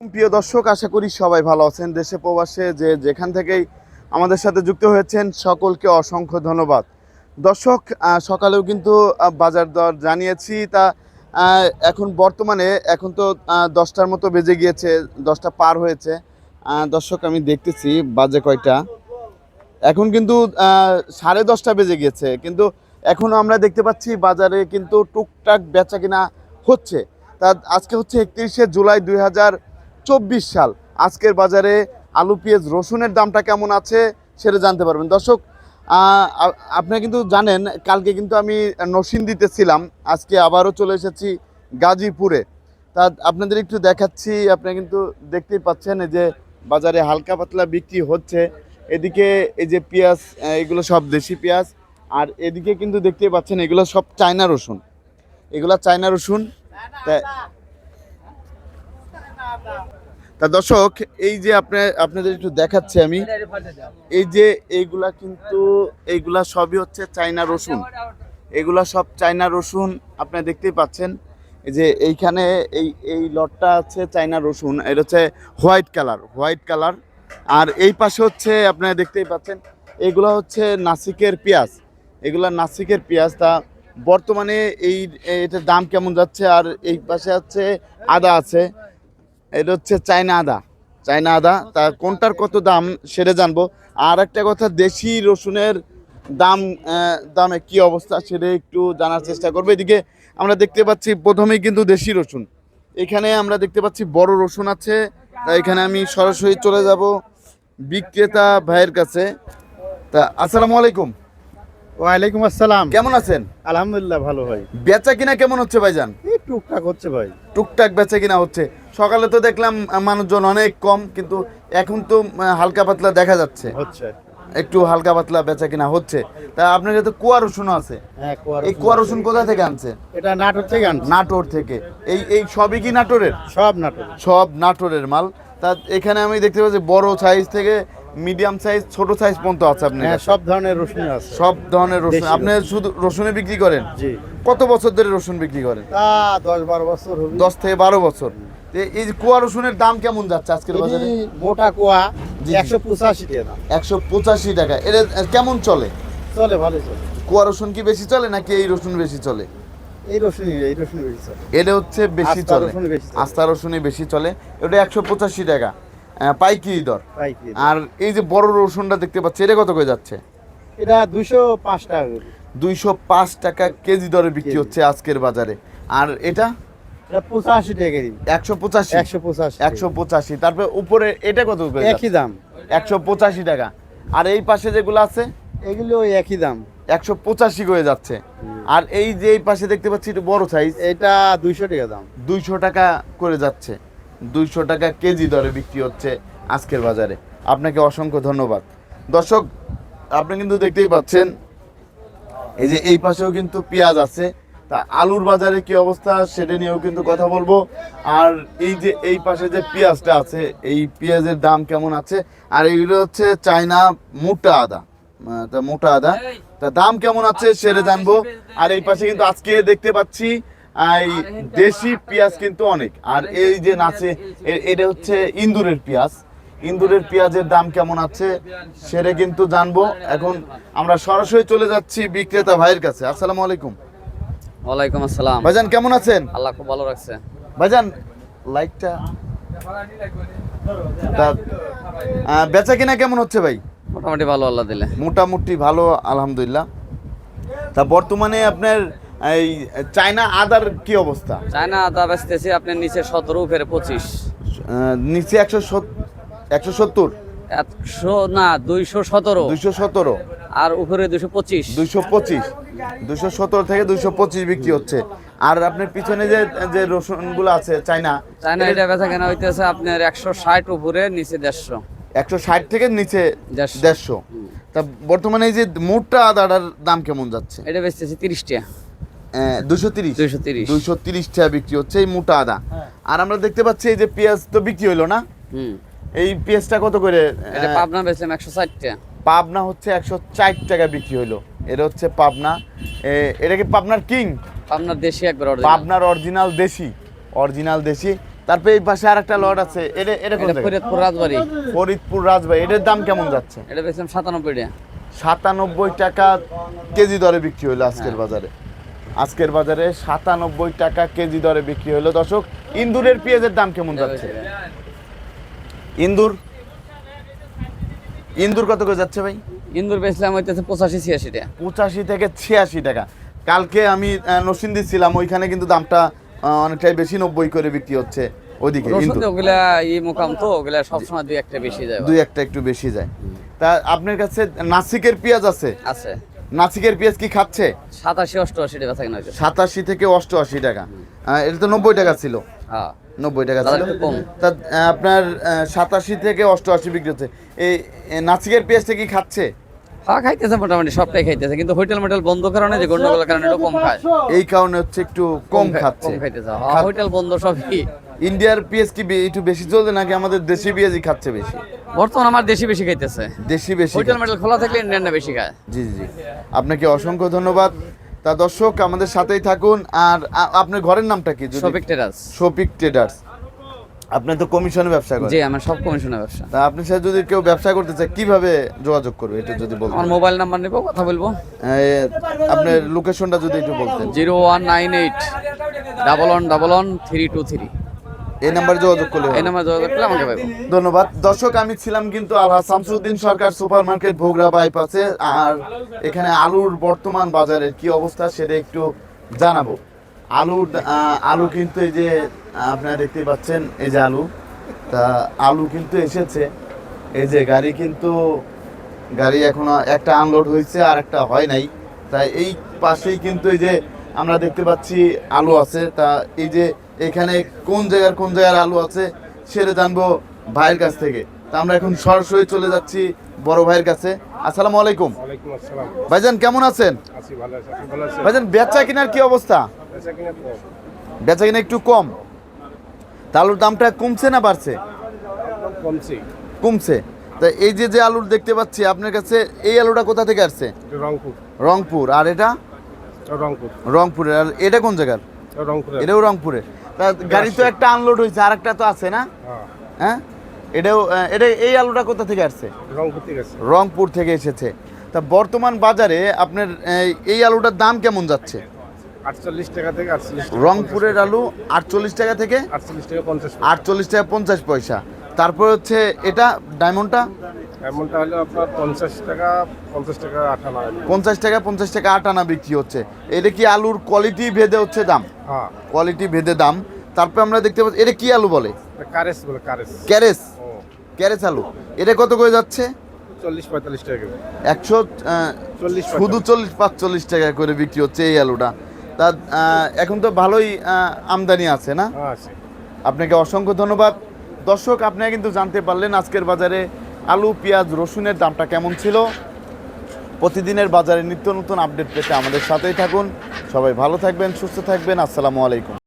প্রিয় দর্শক, আশা করি সবাই ভালো আছেন। দেশে প্রবাসে যে যেখান থেকেই আমাদের সাথে যুক্ত হয়েছেন, সকলকে অসংখ্য ধন্যবাদ। দর্শক সকালেও কিন্তু বাজার দর জানিয়েছি। তা এখন বর্তমানে, এখন তো দশটার মতো বেজে গিয়েছে, দশটা পার হয়েছে। দর্শক, আমি দেখতেছি, বাজে কয়টা? এখন কিন্তু সাড়ে দশটা বেজে গিয়েছে। কিন্তু এখনও আমরা দেখতে পাচ্ছি, বাজারে কিন্তু টুকটাক বেচা কিনা হচ্ছে। তা, আজকে হচ্ছে একত্রিশে জুলাই দুই হাজার চব্বিশ সাল। আজকের বাজারে আলু পেঁয়াজ রসুনের দামটা কেমন আছে সেটা জানতে পারবেন। দর্শক আহ, আ- আপনারা কিন্তু জানেন কালকে কিন্তু আমি নরসিংদীতে ছিলাম আজকে আবারও চলে এসেছি গাজীপুরে। তা আপনাদের একটু দেখাচ্ছি আপনারা কিন্তু দেখতেই পাচ্ছেন যে বাজারে হালকা পাতলা বিক্রি হচ্ছে। এদিকে এই যে পেঁয়াজ এগুলো সব দেশি পেঁয়াজ। আর এদিকে কিন্তু দেখতেই পাচ্ছেন এগুলো সব চায়না রসুন। এগুলো চায়না রসুন। তা- দর্শক, এই যে আপনি, আপনাদের একটু দেখাচ্ছি আমি। এই যে এইগুলা কিন্তু, এইগুলা সবই হচ্ছে চায়না রসুন। এগুলা সব চায়না রসুন, আপনি দেখতেই পাচ্ছেন। যে এইখানে এই এই লটটা আছে চায়না রসুন, এটা হচ্ছে হোয়াইট কালার হোয়াইট কালার। আর এই পাশে হচ্ছে, আপনারা দেখতেই পাচ্ছেন, এগুলো হচ্ছে নাসিকের পেঁয়াজ। এগুলা নাসিকের পেঁয়াজ, তা বর্তমানে এই, এটার দাম কেমন যাচ্ছে? আর এই পাশে হচ্ছে আদা আছে। এটা হচ্ছে চায়না আদা। চায়না আদা তা কোনটার কত দাম সেটা জানব। আর একটা কথা দেশি রসুনের দাম দামে কি অবস্থা সেটা একটু জানার চেষ্টা করব। এদিকে আমরা দেখতে পাচ্ছি প্রথমেই কিন্তু দেশি রসুন। এখানে আমরা দেখতে পাচ্ছি বড় রসুন আছে। তা এখানে আমি সরাসরি চলে যাব বিক্রেতা ভাইয়ের কাছে। তা আসসালামু আলাইকুম। ওয়ালাইকুম আসসালাম। কেমন আছেন? আলহামদুলিল্লাহ ভালো ভাই। বেচা কিনা কেমন হচ্ছে ভাইজান? টুকটাক হচ্ছে ভাই। টুকটাক বেচা কিনা হচ্ছে। সকালে তো দেখলাম মানুষজন অনেক কম কিন্তু এখন তো হালকা পাতলা দেখা যাচ্ছে। হচ্ছে। একটু হালকা পাতলা বেচা কিনা হচ্ছে। তা আপনার কাছে কুয়া রসুন আছে? হ্যাঁ এই কুয়া রসুন কোথা থেকে আনছে এটা নাটোর থেকে আনছি। নাটোর থেকে। এই এই সবই কি নাটোরের? সব নাটোর সব নাটোরের মাল। তা এখানে আমি দেখতে পাচ্ছি বড় সাইজ থেকে মিডিয়াম সাইজ ছোট সাইজ পর্যন্ত আছে আপনার হ্যাঁ সব ধরনের রসুন আছে। সব ধরনের রসুন। আপনি শুধু রসুনে বিক্রি করেন? জি। কত বছর ধরে রসুন বিক্রি করেন? তা দশ বারো বছর হবে। দশ থেকে বারো বছর। এই যে কুয়া রসুনের দাম কেমন যাচ্ছে আজকের বাজারে? মোটা কুয়া জি, জি। একশো পঁচাশি টাকা দাম। একশো পঁচাশি টাকা। এটা কেমন চলে? চলে ভালো চলে। কুয়া রসুন কি বেশি চলে নাকি এই রসুন বেশি চলে? এই রসুন এই রসুন বেশি চলে। এটা হচ্ছে বেশি চলে। আস্তা রসুনই বেশি চলে। এটা একশো পঁচাশি টাকা। আহ, পাইকারি দর। আর এই যে বড় রসুনটা দেখতে পাচ্ছি এটা কত করে যাচ্ছে? এটা দুশো পাঁচ টাকা দুইশো পাঁচ টাকা কেজি দরে বিক্রি হচ্ছে আজকের বাজারে। আর এটা? এটা পঁচাশি টাকা একশো পঁচাশি? একশো পঁচাশি। একশো পঁচাশি। তারপরে উপরে এটা কত একই দাম। একশো পঁচাশি টাকা। আর এই পাশে যেগুলো আছে? এগুলো একই দাম। একশো পঁচাশি করে যাচ্ছে। আর এই যে এই পাশে দেখতে পাচ্ছি একটু বড় সাইজ এটা দুইশো টাকা দাম। দুইশো টাকা করে যাচ্ছে। দুইশো টাকা কেজি দরে বিক্রি হচ্ছে আজকের বাজারে। আপনাকে অসংখ্য ধন্যবাদ। দর্শক আপনি কিন্তু দেখতেই পাচ্ছেন এই যে এই পাশেও কিন্তু পেঁয়াজ আছে তা আলুর বাজারে কি অবস্থা সেটা নিয়েও কিন্তু কথা বলব। আর এই যে এই পাশে যে পেঁয়াজটা আছে এই পেঁয়াজের দাম কেমন আছে? আর এইগুলো হচ্ছে চায়না মোটা আদা। তা মোটা আদা। তা দাম কেমন আছে সেটা জানব। আর এই পাশে কিন্তু আজকে দেখতে পাচ্ছি এই দেশি পেঁয়াজ কিন্তু অনেক। আর এই যে নাচে এ- এটা হচ্ছে ইন্দুরের পেঁয়াজ। ইন্দুরের পেঁয়াজের দাম কেমন আছে সেটা কিন্তু জানব। এখন আমরা সরাসরি চলে যাচ্ছি বিক্রেতা ভাইয়ের কাছে। আসসালামু আলাইকুম। ওয়ালাইকুম আসসালাম। ভাইজান কেমন আছেন? আল্লাহ খুব ভালো রাখছে। ভাইজান লাইকটা বেচা কিনা কেমন হচ্ছে ভাই? মোটামুটি ভালো আল্লাহ দিলে। মোটামুটি ভালো আলহামদুলিল্লাহ। তা বর্তমানে আপনার এই চায়না আদার কি অবস্থা? চায়না আদা বেচতেছি আপনার নিচে সতেরো উপরে পঁচিশ। নিচে একশো একশো সত্তর? একশো না দুইশো সতেরো। দুইশো সতেরো। আর উপরে দুইশো পঁচিশ। দুইশো পঁচিশ। দুইশো সতেরো থেকে দুইশো পঁচিশ বিক্রি হচ্ছে। আর আপনার পিছনে যে যে রসুনগুলো আছে চায়না চায়না এটা বেচা কেনা হইতেছে আপনার একশো ষাট উপরে নিচে দেড়শো। একশো ষাট থেকে নিচে দেড়শো। তা বর্তমানে এই যে মোটা আদাটার দাম কেমন যাচ্ছে? এটা বেচতেছি তিরিশ টাকা। দুশো তিরিশ। দুইশো তিরিশ। দুইশো তিরিশ টাকা বিক্রি হচ্ছে এই মোটা আদা। আর আমরা দেখতে পাচ্ছি এই যে পেঁয়াজ তো বিক্রি হইল না? এই পেঁয়াজটা কত করে? এটা পাবনা বেচলাম একশো ষাট টাকা। পাবনা হচ্ছে একশো চার টাকা বিক্রি হইল। এটা হচ্ছে পাবনা। এটা কি পাবনার কিং? পাবনার দেশি একবার পাবনার অরিজিনাল দেশি। অরিজিনাল দেশি। তারপরে এই পাশে আর একটা লট আছে। এটা এটা কোন জায়গা? ফরিদপুর রাজবাড়ি। ফরিদপুর রাজবাড়ি। এটার দাম কেমন যাচ্ছে? এটা বেচলাম সাতানব্বই টাকা। সাতানব্বই টাকা কেজি দরে বিক্রি হলো আজকের হ্যাঁ। বাজারে। আজকের বাজারে সাতানব্বই টাকা কেজি দরে বিক্রি হলো। দর্শক ইন্দুরের পেঁয়াজের দাম কেমন যাচ্ছে? ইন্দুর? ইন্দুর কত করে যাচ্ছে ভাই? ইন্দুর বেচলাম হইতেছে পঁচাশি ছিয়াশি টাকা। পঁচাশি থেকে ছিয়াশি টাকা। কালকে আমি আহ, নরসিংদী ছিলাম ওইখানে কিন্তু দামটা অনেকটাই বেশি নব্বই করে বিক্রি হচ্ছে ওইদিকে রসুন ওগুলা ই মোকাম তো ওগুলা সবসময় দুই একটা বেশি যায়। দুই একটা একটু বেশি যায়। তা আপনার কাছে নাসিকের পেঁয়াজ আছে? আছে। নাসিকের পেঁয়াজ কি খাচ্ছে? সাতাশি অষ্টআশি টাকা থাকে না সাতাশি থেকে অষ্টআশি টাকা। এটা তো নব্বই টাকা ছিল। হ্যাঁ। নব্বই টাকা ছিল। তা আপনার সাতাশি থেকে অষ্টআশি বিক্রি হচ্ছে। এই নাসিকের পেঁয়াজটা কি খাচ্ছে? হ্যাঁ খাইতেছে মোটামুটি সবটাই খাইতেছে। কিন্তু হোটেল মোটেল বন্ধ কারণে যে গন্ডগোলের কারণে একটু কম খায়। এই কারণে হচ্ছে একটু কম খাচ্ছে। কম খাইতেছে। হ্যাঁ হোটেল বন্ধ সবই। ইন্ডিয়ার পেঁয়াজ কি একটু বেশি চলছে নাকি আমাদের দেশি পেঁয়াজই খাচ্ছে বেশি? বর্তমান আমার দেশি বেশি খাইতেছে। দেশি বেশি হোটেল। মোটেল খোলা থাকলে ইন্ডিয়ানটা বেশি খায়। জি জি আপনাকে অসংখ্য ধন্যবাদ। তা দর্শক আমাদের সাথেই থাকুন। আর আপনার ঘরের নামটা কি? শপিক টেরাস শফিক ট্রেডার্স আপনি তো কমিশনে ব্যবসা করেন। জি আমার সব কমিশনের ব্যবসা। তা আপনার সাথে যদি কেউ ব্যবসা করতে চায় কীভাবে যোগাযোগ করবে? এটা যদি বলতেন। আমার মোবাইল নাম্বার নেব কথা বলব? আপনার লোকেশনটা যদি একটু বলতেন। Zero one nine eight double one double one three two three. এই নাম্বারে যোগাযোগ করলে এই নাম্বার যোগাযোগ করলে আমাকে পাবো ধন্যবাদ। দর্শক আমি ছিলাম কিন্তু আলহা শামসুদ্দিন সরকার সুপার মার্কেট ভোগড়া বাইপাসে। আর এখানে আলুর বর্তমান বাজারের কি অবস্থা সেটা একটু জানাব। আলুর আলু কিন্তু এই যে আপনারা দেখতে পাচ্ছেন এই যে আলু তা আলু কিন্তু এসেছে। এই যে গাড়ি কিন্তু গাড়ি এখনও একটা আনলোড হয়েছে আর একটা হয় নাই। তাই এই পাশেই কিন্তু এই যে আমরা দেখতে পাচ্ছি আলু আছে। তা এই যে এখানে কোন জায়গার কোন জায়গার আলু আছে সেটা জানব ভাইয়ের কাছ থেকে। তা আমরা এখন সরাসরি চলে যাচ্ছি বড় ভাইয়ের কাছে। আসসালামু আলাইকুম। ভাইজান কেমন আছেন? ভাইজান বেচা কেনার কি অবস্থা? বেচা কিনা একটু কম। তা আলুর দামটা কমছে না বাড়ছে? একদম কমছে। তা এই যে যে আলুর দেখতে পাচ্ছি আপনার কাছে এই আলুটা কোথা থেকে আসছে? রংপুর। রংপুর। আর এটা? রংপুর। রংপুরের। আর এটা কোন জায়গার? রংপুরে এটাও রংপুরে তা গাড়ি তো একটা আনলোড হয়েছে আর একটা তো আছে না? হ্যাঁ। হ্যাঁ? এটাও এটা এই আলুটা কোথা থেকে আসছে? রংপুর থেকে রংপুর থেকে এসেছে। তা বর্তমান বাজারে আপনার এই, এই আলুটার দাম কেমন যাচ্ছে? আটচল্লিশ টাকা থেকে আটচল্লিশ রংপুরের আলু আটচল্লিশ টাকা থেকে আটচল্লিশ টাকা পঞ্চাশ আটচল্লিশ টাকা পঞ্চাশ পয়সা। তারপর হচ্ছে এটা ডায়মন্ডটা এমনটা হলো আপনার পঞ্চাশ টাকা পঞ্চাশ টাকা আঠানা পঞ্চাশ টাকা পঞ্চাশ টাকা আট আনা বিক্রি হচ্ছে। এটা কি আলুর কোয়ালিটি ভেদে হচ্ছে দাম? হ্যাঁ। কোয়ালিটি ভেদে দাম। তারপর আমরা দেখতে পাচ্ছি এটা কি আলু বলে? কারেস বলে কারেস। ক্যারেস? ক্যারেস আলু। এটা কত করে যাচ্ছে? চল্লিশ পঁয়তাল্লিশ টাকা একশো চল্লিশ শুধু চল্লিশ পাঁচচল্লিশ টাকা করে বিক্রি হচ্ছে এই আলুটা। তা এখন তো ভালোই আমদানি আছে না? হ্যাঁ আপনাকে অসংখ্য ধন্যবাদ। দর্শক আপনারা কিন্তু জানতে পারলেন আজকের বাজারে আলু, পেঁয়াজ, রসুনের দামটা কেমন ছিল? প্রতিদিনের বাজারে নিত্য নতুন আপডেট পেতে আমাদের সাথেই থাকুন। সবাই ভালো থাকবেন, সুস্থ থাকবেন। আসসালামু আলাইকুম।